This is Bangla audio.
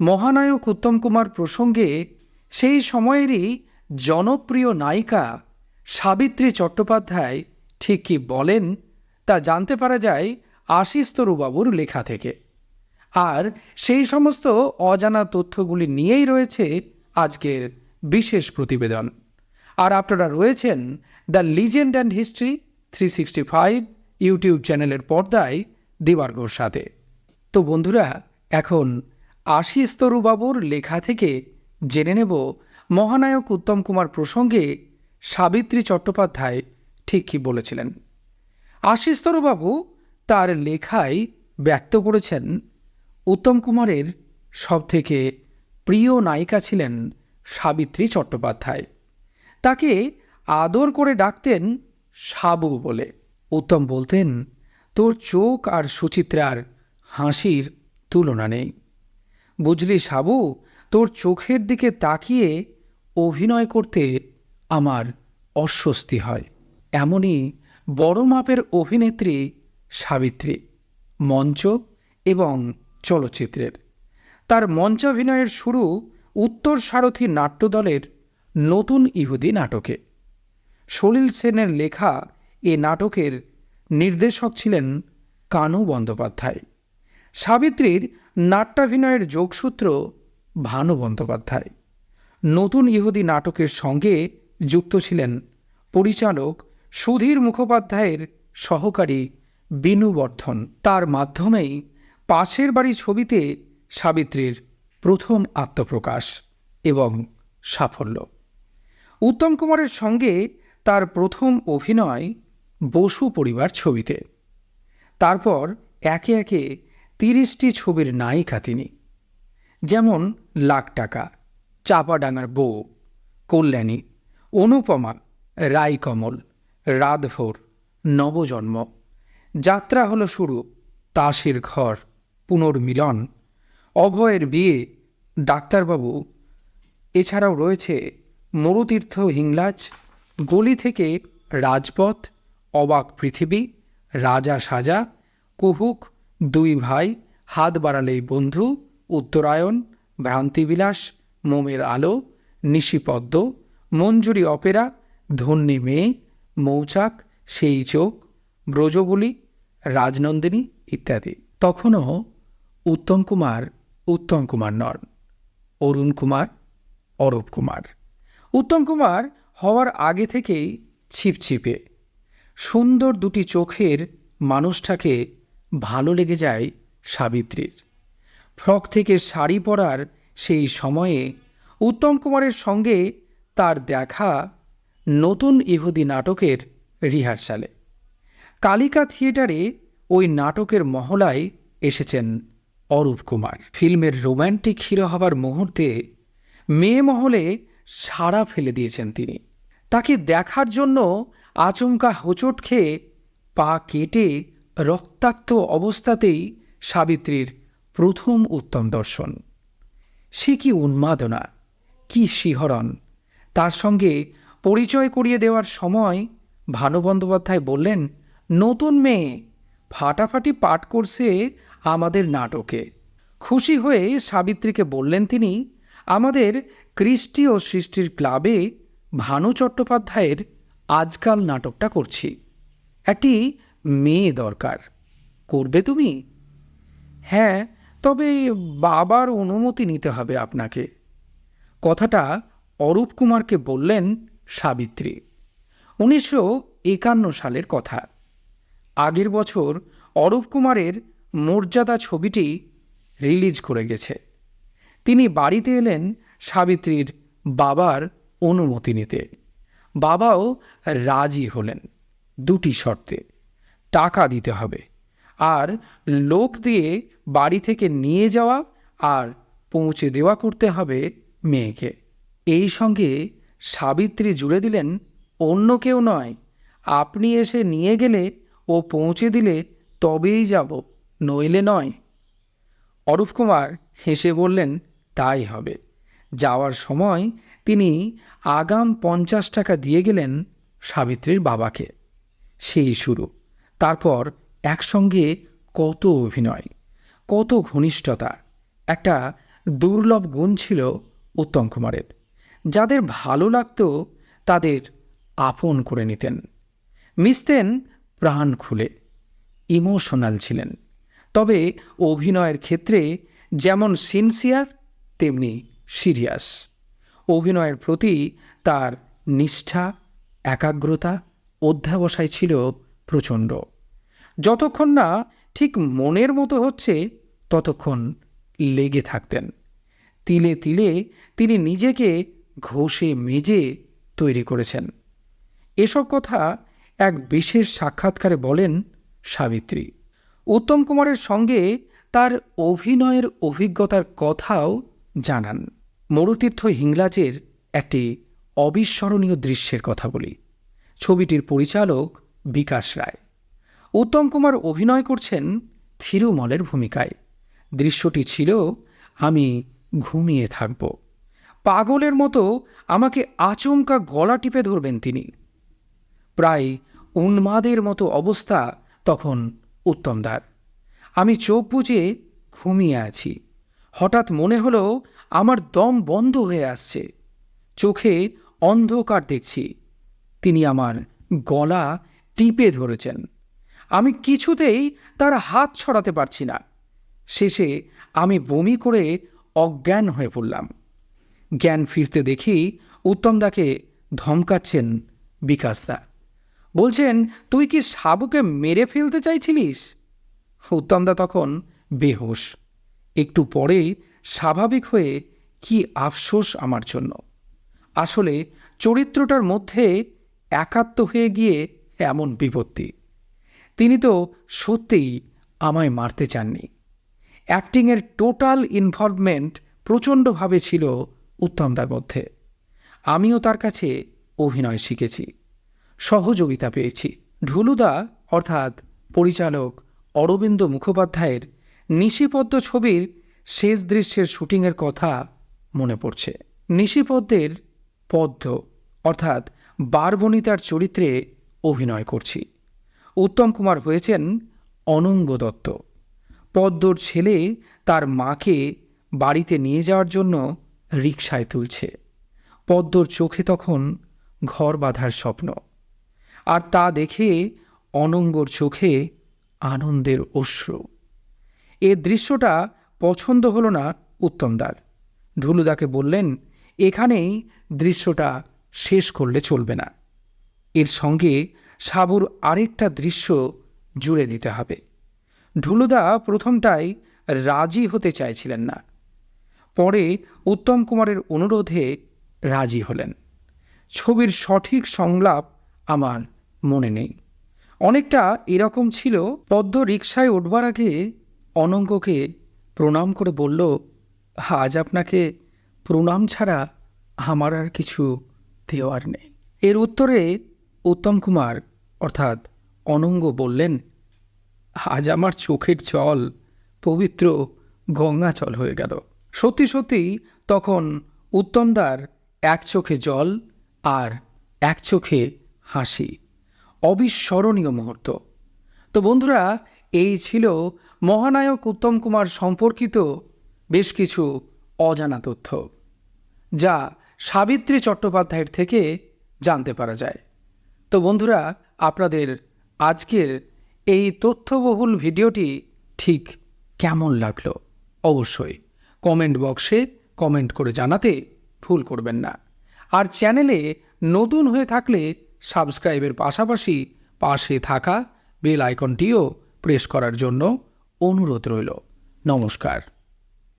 মহানায়ক উত্তম কুমার প্রসঙ্গে সেই সময়েরই জনপ্রিয় নায়িকা সাবিত্রী চট্টোপাধ্যায় ঠিক কী বলেন তা জানতে পারা যায় আশিস তরুবাবুর লেখা থেকে। আর সেই সমস্ত অজানা তথ্যগুলি নিয়েই রয়েছে আজকের বিশেষ প্রতিবেদন। আর আপনারা রয়েছেন the legend and history three sixty five YouTube চ্যানেলের পর্দায় দিবার্গর সাথে। তো বন্ধুরা, এখন আশিস তরুবাবুর লেখা থেকে জেনে নেব মহানায়ক উত্তম কুমার প্রসঙ্গে সাবিত্রী চট্টোপাধ্যায় ঠিক কী বলেছিলেন। আশিস তরুবাবু তার লেখায় ব্যক্ত করেছেন, উত্তম কুমারের সবথেকে প্রিয় নায়িকা ছিলেন সাবিত্রী চট্টোপাধ্যায়। তাকে আদর করে ডাকতেন সাবু বলে। উত্তম বলতেন, তোর চোখ আর সুচিত্রার হাসির তুলনা নেই। বুঝলি সাবু, তোর চোখের দিকে তাকিয়ে অভিনয় করতে আমার অস্বস্তি হয়। এমনই বড় মাপের অভিনেত্রী সাবিত্রী, মঞ্চ এবং চলচ্চিত্রের। তার মঞ্চাভিনয়ের শুরু উত্তর সারথী নাট্যদলের নতুন ইহুদি নাটকে। সলিল সেনের লেখা এ নাটকের নির্দেশক ছিলেন কানু বন্দ্যোপাধ্যায়। সাবিত্রীর নাট্যাভিনয়ের যোগসূত্র ভানু বন্দ্যোপাধ্যায়। নতুন ইহুদি নাটকের সঙ্গে যুক্ত ছিলেন পরিচালক সুধীর মুখোপাধ্যায়ের সহকারী বিনু বর্ধন। তার মাধ্যমেই পাশের বাড়ি ছবিতে সাবিত্রীর প্রথম আত্মপ্রকাশ এবং সাফল্য। উত্তম কুমারের সঙ্গে তার প্রথম অভিনয় বসু পরিবার ছবিতে। তারপর একে একে তিরিশটি ছবির নায়িকা তিনি। যেমন লাখ টাকা, চাপাডাঙ্গার বউ, কল্যাণী, অনুপমা, রায়কমল রাতভোর নবজন্ম। যাত্রা হলো শুরু, তাসের ঘর, পুনর্মিলন। অভয়ের বিয়ে, ডাক্তারবাবু। এছাড়াও রয়েছে মরুতীর্থ হিংলাজ, গলি থেকে রাজপথ, অবাক পৃথিবী, রাজা সাজা, কুহুক দুই ভাই হাত বাড়ালেই বন্ধু, উত্তরায়ণ, ভ্রান্তিবিলাস, মোমের আলো, নিশিপদ্ম, মঞ্জুরি অপেরা, ধন্যী মেয়ে, মৌচাক, সেই চোখ, ব্রজবলি, রাজনন্দিনী ইত্যাদি। তখনও উত্তম কুমার উত্তম কুমার নন, অরুণ কুমার, অরূপ কুমার। উত্তম কুমার হওয়ার আগে থেকেই ছিপছিপে। সুন্দর দুটি চোখের মানুষটাকে ভালো লেগে যায় সাবিত্রীর। ফ্রক থেকে শাড়ি পরার সেই সময়ে উত্তম কুমারের সঙ্গে তার দেখা নতুন ইহুদি নাটকের রিহার্সালে। কালিকা থিয়েটারে ওই নাটকের মহলায় এসেছেন অরূপ কুমার। ফিল্মের রোম্যান্টিক হিরো হবার মুহূর্তে মেয়ে মহলে সাড়া ফেলে দিয়েছেন তিনি। তাকে দেখার জন্য আচমকা হোঁচট খেয়ে পা কেটে রক্তাক্ত অবস্থাতেই সাবিত্রীর প্রথম উত্তম দর্শন। সে কি উন্মাদনা, কি শিহরণ, তার সঙ্গে পরিচয় করিয়ে দেওয়ার সময় ভানু বন্দ্যোপাধ্যায় বললেন, নতুন মেয়ে, ফাটাফাটি পাঠ করছে আমাদের নাটকে। খুশি হয়ে সাবিত্রীকে বললেন তিনি, আমাদের কৃষ্টি ও সৃষ্টির ক্লাবে ভানু চট্টোপাধ্যায়ের আজকাল নাটকটা করছি। একটি মেয়ে দরকার। করবে তুমি? হ্যাঁ তবে বাবার অনুমতি নিতে হবে আপনাকে। কথাটা অরূপ কুমারকে বললেন সাবিত্রী। উনিশশো একান্ন সালের কথা। আগের বছর অরূপ কুমারের মর্যাদা ছবিটি রিলিজ করে গেছে। তিনি বাড়িতে এলেন সাবিত্রীর বাবার অনুমতি নিতে। বাবাও রাজি হলেন দুটি শর্তে। টাকা দিতে হবে। আর লোক দিয়ে বাড়ি থেকে নিয়ে যাওয়া আর পৌঁছে দেওয়া করতে হবে মেয়েকে। এই সঙ্গে সাবিত্রী জুড়ে দিলেন, অন্য কেউ নয়। আপনি এসে নিয়ে গেলে ও পৌঁছে দিলে তবেই যাব, নইলে নয়। অরূপ কুমার হেসে বললেন, তাই হবে। যাওয়ার সময় তিনি আগাম পঞ্চাশ টাকা দিয়ে গেলেন সাবিত্রীর বাবাকে। সেই শুরু। তারপর একসঙ্গে কত অভিনয়, কত ঘনিষ্ঠতা। একটা দুর্লভ গুণ ছিল উত্তম কুমারের। যাদের ভালো লাগতো তাদের আপন করে নিতেন। মিশতেন প্রাণ খুলে, ইমোশনাল ছিলেন। তবে অভিনয়ের ক্ষেত্রে যেমন সিনসিয়ার, তেমনি সিরিয়াস। অভিনয়ের প্রতি তার নিষ্ঠা, একাগ্রতা অধ্যাবসায় ছিল প্রচণ্ড। যতক্ষণ না ঠিক মনের মতো হচ্ছে, ততক্ষণ লেগে থাকতেন। তিলে তিলে তিনি নিজেকে ঘষে মেজে তৈরি করেছেন। এসব কথা এক বিশেষ সাক্ষাৎকারে বলেন সাবিত্রী। উত্তম কুমারের সঙ্গে তার অভিনয়ের অভিজ্ঞতার কথাও জানান। মরুতীর্থ হিংলাজের একটি অবিস্মরণীয় দৃশ্যের কথা বলি। ছবিটির পরিচালক বিকাশ রায়। উত্তম কুমার অভিনয় করছেন থিরুমলের ভূমিকায়। দৃশ্যটি ছিল, আমি ঘুমিয়ে থাকব। পাগলের মতো আমাকে আচমকা গলা টিপে ধরবেন তিনি। প্রায় উন্মাদের মতো অবস্থা তখন উত্তমদার আমি চোখ বুজে ঘুমিয়ে আছি। হঠাৎ মনে হলো আমার দম বন্ধ হয়ে আসছে। চোখে অন্ধকার দেখছি। তিনি আমার গলা টিপে ধরেছেন। আমি কিছুতেই তার হাত ছড়াতে পারছি না। শেষে আমি বমি করে অজ্ঞান হয়ে পড়লাম। জ্ঞান ফিরতে দেখি উত্তমদাকে ধমকাচ্ছেন বিকাশদা বলছেন, তুই কি সাবুকে মেরে ফেলতে চাইছিলিস? উত্তমদা তখন বেহোশ। একটু পরেই স্বাভাবিক হয়ে কি আফসোস আমার জন্য। আসলে চরিত্রটার মধ্যে একাত্ম হয়ে গিয়ে এমন বিপত্তি। তিনি তো সত্যিই আমায় মারতে চাননি। অ্যাক্টিংয়ের টোটাল ইনভলভমেন্ট প্রচণ্ডভাবে ছিল উত্তমদার মধ্যে। আমিও তার কাছে অভিনয় শিখেছি। সহযোগিতা পেয়েছি। ঢুলুদা, অর্থাৎ পরিচালক অরবিন্দ মুখোপাধ্যায়ের নিশিপদ্ম ছবির শেষ দৃশ্যের শুটিংয়ের কথা মনে পড়ছে। নিশিপদ্মের পদ্ম, অর্থাৎ বারবনিতার চরিত্রে অভিনয় করছি। উত্তম কুমার হয়েছেন অনঙ্গ দত্ত। পদ্মর ছেলে তার মাকে বাড়িতে নিয়ে যাওয়ার জন্য রিকশায় তুলছে। পদ্মর চোখে তখন ঘর বাঁধার স্বপ্ন। আর তা দেখে অনঙ্গর চোখে আনন্দের অশ্রু। এ দৃশ্যটা পছন্দ হলো না উত্তমদার। ঢুলুদাকে বললেন, এখানেই দৃশ্যটা শেষ করলে চলবে না। সঙ্গে সাবুর আরেকটা দৃশ্য জুড়ে দিতে হবে। ঢুলুদা প্রথমটাই রাজি হতে চাইছিলেন না। পরে উত্তম কুমারের অনুরোধে রাজি হলেন। ছবির সঠিক সংলাপ আমার মনে নেই। অনেকটা এরকম ছিল, পদ্ম রিকশায় উঠবার আগে অনঙ্গকে প্রণাম করে বলল, আজ আপনাকে প্রণাম ছাড়া আমার আর কিছু দেওয়ার নেই। এর উত্তরে উত্তম কুমার, অর্থাৎ অনঙ্গ বললেন, আজ আমার চোখের জল পবিত্র গঙ্গা গঙ্গাচল হয়ে গেল। সত্যি সত্যি তখন উত্তমদার এক চোখে জল আর এক চোখে হাসি। অবিস্মরণীয় মুহূর্ত। তো বন্ধুরা, এই ছিল মহানায়ক উত্তম কুমার সম্পর্কিত বেশ কিছু অজানা তথ্য, যা সাবিত্রী চট্টোপাধ্যায়ের থেকে জানতে পারা যায়। তো বন্ধুরা, আপনাদের আজকের এই তথ্যবহুল ভিডিওটি ঠিক কেমন লাগল? অবশ্যই কমেন্ট বক্সে কমেন্ট করে জানাতে ভুল করবেন না। আর চ্যানেলে নতুন হয়ে থাকলে সাবস্ক্রাইবের পাশাপাশি পাশে থাকা বেল আইকনটিও প্রেস করার জন্য অনুরোধ রইল। নমস্কার।